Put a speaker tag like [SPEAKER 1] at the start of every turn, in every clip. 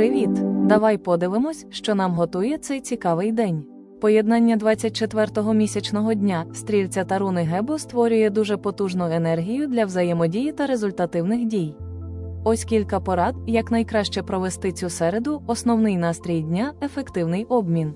[SPEAKER 1] Привіт! Давай подивимось, що нам готує цей цікавий день. Поєднання 24-го місячного дня стрільця та руни Гебо створює дуже потужну енергію для взаємодії та результативних дій. Ось кілька порад, як найкраще провести цю середу, основний настрій дня, ефективний обмін.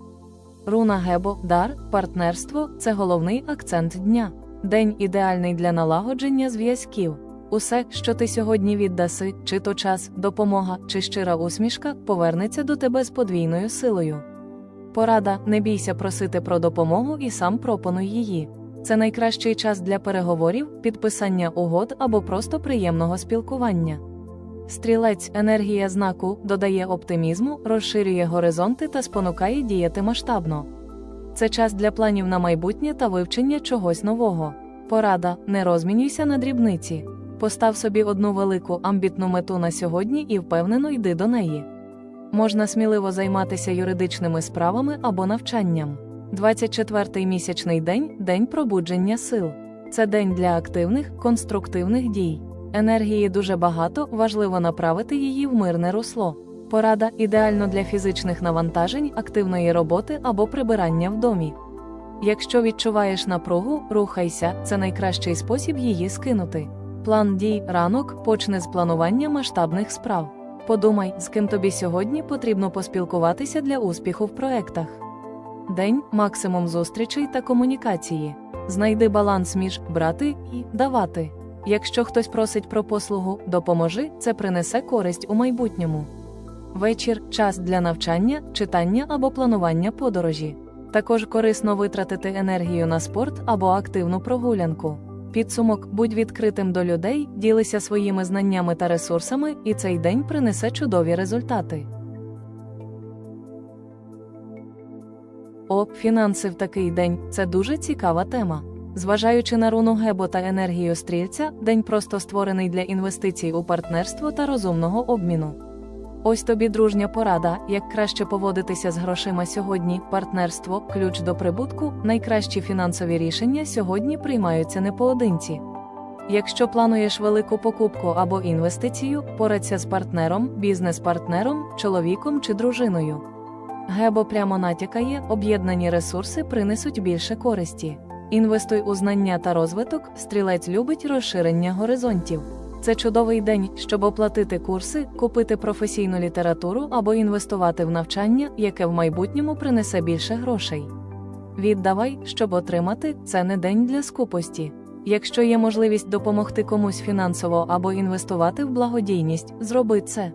[SPEAKER 1] Руна Гебо, дар, партнерство це головний акцент дня. День ідеальний для налагодження зв'язків. Усе, що ти сьогодні віддаси, чи то час, допомога, чи щира усмішка, повернеться до тебе з подвійною силою. Порада не бійся просити про допомогу і сам пропонуй її. Це найкращий час для переговорів, підписання угод або просто приємного спілкування. Стрілець енергія знаку додає оптимізму, розширює горизонти та спонукає діяти масштабно. Це час для планів на майбутнє та вивчення чогось нового. Порада не розмінюйся на дрібниці. Постав собі одну велику амбітну мету на сьогодні і впевнено йди до неї. Можна сміливо займатися юридичними справами або навчанням. 24-й місячний день день пробудження сил. Це день для активних, конструктивних дій. Енергії дуже багато, важливо направити її в мирне русло. Порада ідеально для фізичних навантажень, активної роботи або прибирання в домі. Якщо відчуваєш напругу, рухайся, це найкращий спосіб її скинути. План дій ранок почне з планування масштабних справ. Подумай, з ким тобі сьогодні потрібно поспілкуватися для успіху в проектах. День максимум зустрічей та комунікації. Знайди баланс між брати і давати. Якщо хтось просить про послугу, допоможи, це принесе користь у майбутньому. Вечір час для навчання, читання або планування подорожі. Також корисно витратити енергію на спорт або активну прогулянку. Підсумок будь відкритим до людей, ділися своїми знаннями та ресурсами, і цей день принесе чудові результати. О, фінанси в такий день це дуже цікава тема. Зважаючи на руну Гебо та енергію стрільця, день просто створений для інвестицій у партнерство та розумного обміну. Ось тобі дружня порада, як краще поводитися з грошима сьогодні, партнерство, ключ до прибутку, найкращі фінансові рішення сьогодні приймаються не поодинці. Якщо плануєш велику покупку або інвестицію, порадься з партнером, бізнес-партнером, чоловіком чи дружиною. Гебо прямо натякає, об'єднані ресурси принесуть більше користі. Інвестуй у знання та розвиток, стрілець любить розширення горизонтів. Це чудовий день, щоб оплатити курси, купити професійну літературу або інвестувати в навчання, яке в майбутньому принесе більше грошей. Віддавай, щоб отримати, це не день для скупості. Якщо є можливість допомогти комусь фінансово або інвестувати в благодійність, зроби це.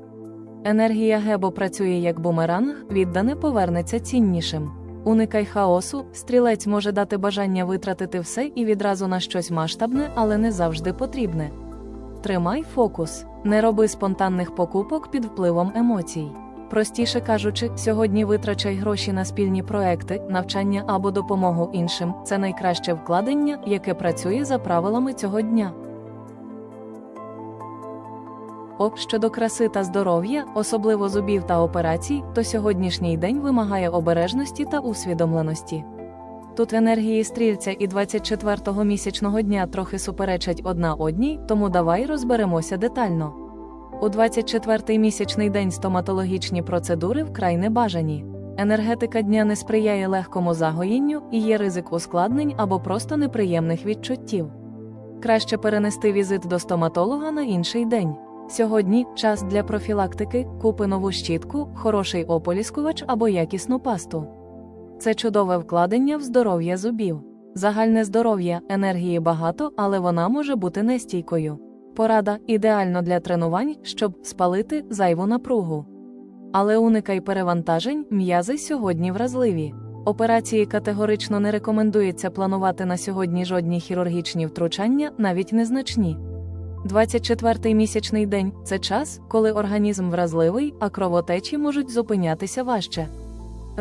[SPEAKER 1] Енергія Гебо працює як бумеранг, віддане повернеться ціннішим. Уникай хаосу, стрілець може дати бажання витратити все і відразу на щось масштабне, але не завжди потрібне. Тримай фокус, не роби спонтанних покупок під впливом емоцій. Простіше кажучи, сьогодні витрачай гроші на спільні проекти, навчання або допомогу іншим це найкраще вкладення, яке працює за правилами цього дня. О, щодо краси та здоров'я, особливо зубів та операцій, то сьогоднішній день вимагає обережності та усвідомленості. Тут енергії стрільця і 24-го місячного дня трохи суперечать одна одній, тому давай розберемося детально. У 24-й місячний день стоматологічні процедури вкрай небажані. Енергетика дня не сприяє легкому загоєнню і є ризик ускладнень або просто неприємних відчуттів. Краще перенести візит до стоматолога на інший день. Сьогодні час для профілактики, купи нову щітку, хороший ополіскувач або якісну пасту. Це чудове вкладення в здоров'я зубів. Загальне здоров'я, енергії багато, але вона може бути нестійкою. Порада ідеально для тренувань, щоб спалити зайву напругу. Але уникай перевантажень, м'язи сьогодні вразливі. Операції категорично не рекомендується планувати на сьогодні жодні хірургічні втручання, навіть незначні. 24-й місячний день це час, коли організм вразливий, а кровотечі можуть зупинятися важче.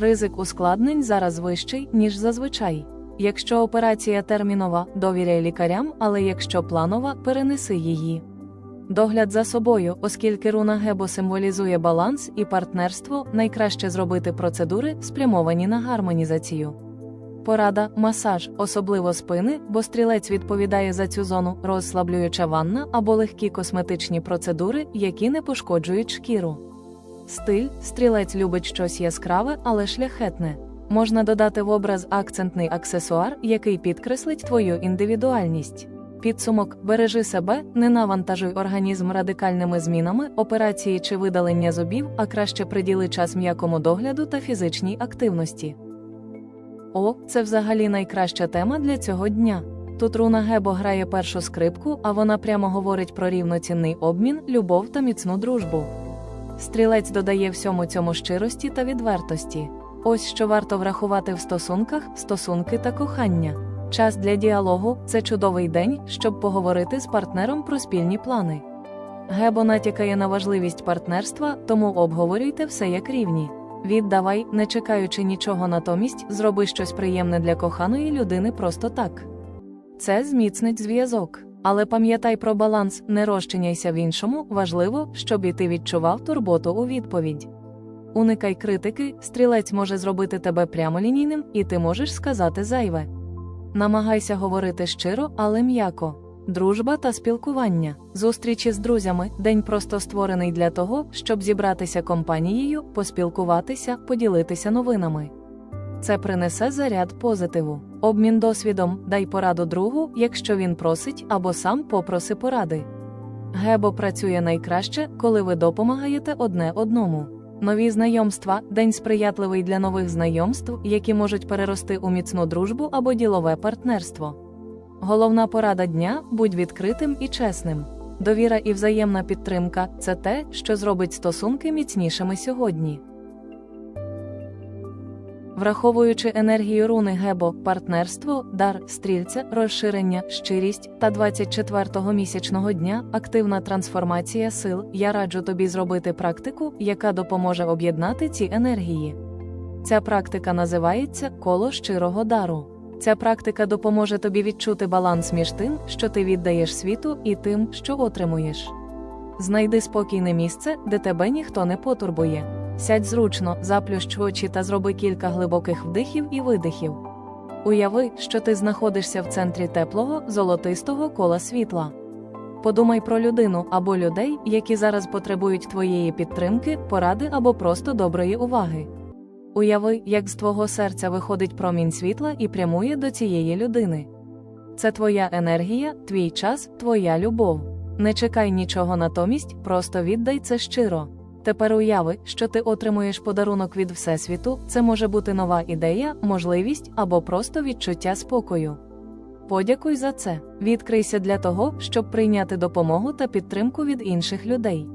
[SPEAKER 1] Ризик ускладнень зараз вищий, ніж зазвичай. Якщо операція термінова, довіряй лікарям, але якщо планова, перенеси її. Догляд за собою, оскільки руна Гебо символізує баланс і партнерство, найкраще зробити процедури, спрямовані на гармонізацію. Порада, масаж, особливо спини, бо стрілець відповідає за цю зону, розслаблююча ванна або легкі косметичні процедури, які не пошкоджують шкіру. Стиль стрілець любить щось яскраве, але шляхетне. Можна додати в образ акцентний аксесуар, який підкреслить твою індивідуальність. Підсумок бережи себе, не навантажуй організм радикальними змінами, операції чи видалення зубів, а краще приділи час м'якому догляду та фізичній активності. О, це взагалі найкраща тема для цього дня. Тут Руна Гебо грає першу скрипку, а вона прямо говорить про рівноцінний обмін, любов та міцну дружбу. Стрілець додає всьому цьому щирості та відвертості. Ось що варто врахувати в стосунках, стосунки та кохання. Час для діалогу це чудовий день, щоб поговорити з партнером про спільні плани. Гебо натякає на важливість партнерства, тому обговорюйте все як рівні. Віддавай, не чекаючи нічого натомість, зроби щось приємне для коханої людини просто так. Це зміцнить зв'язок. Але пам'ятай про баланс, не розчиняйся в іншому, важливо, щоб і ти відчував турботу у відповідь. Уникай критики, стрілець може зробити тебе прямолінійним, і ти можеш сказати зайве. Намагайся говорити щиро, але м'яко. Дружба та спілкування. Зустрічі з друзями день просто створений для того, щоб зібратися компанією, поспілкуватися, поділитися новинами. Це принесе заряд позитиву. Обмін досвідом дай пораду другу, якщо він просить або сам попроси поради. Гебо працює найкраще, коли ви допомагаєте одне одному. Нові знайомства день сприятливий для нових знайомств, які можуть перерости у міцну дружбу або ділове партнерство. Головна порада дня будь відкритим і чесним. Довіра і взаємна підтримка це те, що зробить стосунки міцнішими сьогодні. Враховуючи енергію руни Гебо, партнерство, дар, стрільця, розширення, щирість та 24-го місячного дня активна трансформація сил, я раджу тобі зробити практику, яка допоможе об'єднати ці енергії. Ця практика називається коло щирого дару. Ця практика допоможе тобі відчути баланс між тим, що ти віддаєш світу, і тим, що отримуєш. Знайди спокійне місце, де тебе ніхто не потурбує. Сядь зручно, заплющ очі та зроби кілька глибоких вдихів і видихів. Уяви, що ти знаходишся в центрі теплого, золотистого кола світла. Подумай про людину або людей, які зараз потребують твоєї підтримки, поради або просто доброї уваги. Уяви, як з твого серця виходить промінь світла і прямує до цієї людини. Це твоя енергія, твій час, твоя любов. Не чекай нічого натомість, просто віддай це щиро. Тепер уяви, що ти отримуєш подарунок від Всесвіту, це може бути нова ідея, можливість або просто відчуття спокою. Подякуй за це, відкрийся для того, щоб прийняти допомогу та підтримку від інших людей.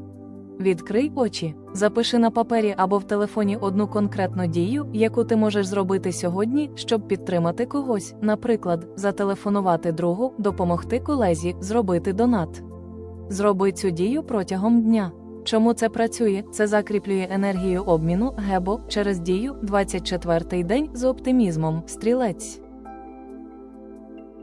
[SPEAKER 1] Відкрий очі, запиши на папері або в телефоні одну конкретну дію, яку ти можеш зробити сьогодні, щоб підтримати когось, наприклад, зателефонувати другу, допомогти колезі, зробити донат. Зроби цю дію протягом дня. Чому це працює? Це закріплює енергію обміну гебо через дію 24-й день з оптимізмом, стрілець.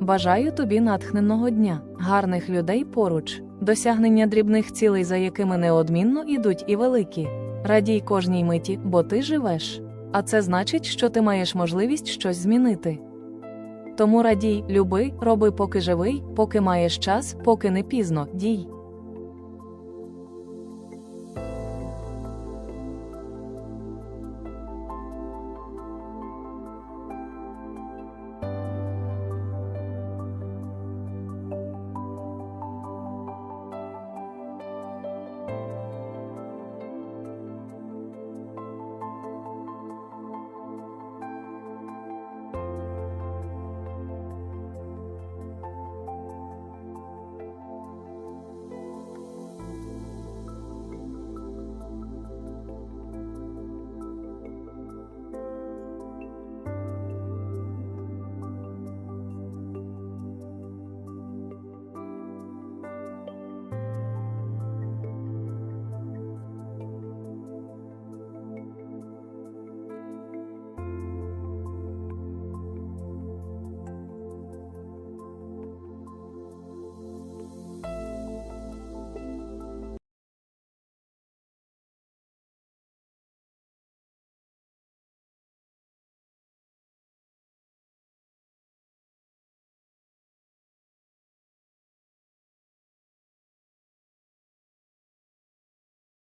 [SPEAKER 1] Бажаю тобі натхненного дня, гарних людей поруч, досягнення дрібних цілей, за якими неодмінно ідуть і великі. Радій кожній миті, бо ти живеш. А це значить, що ти маєш можливість щось змінити. Тому радій, люби, роби, поки живий, поки маєш час, поки не пізно, дій.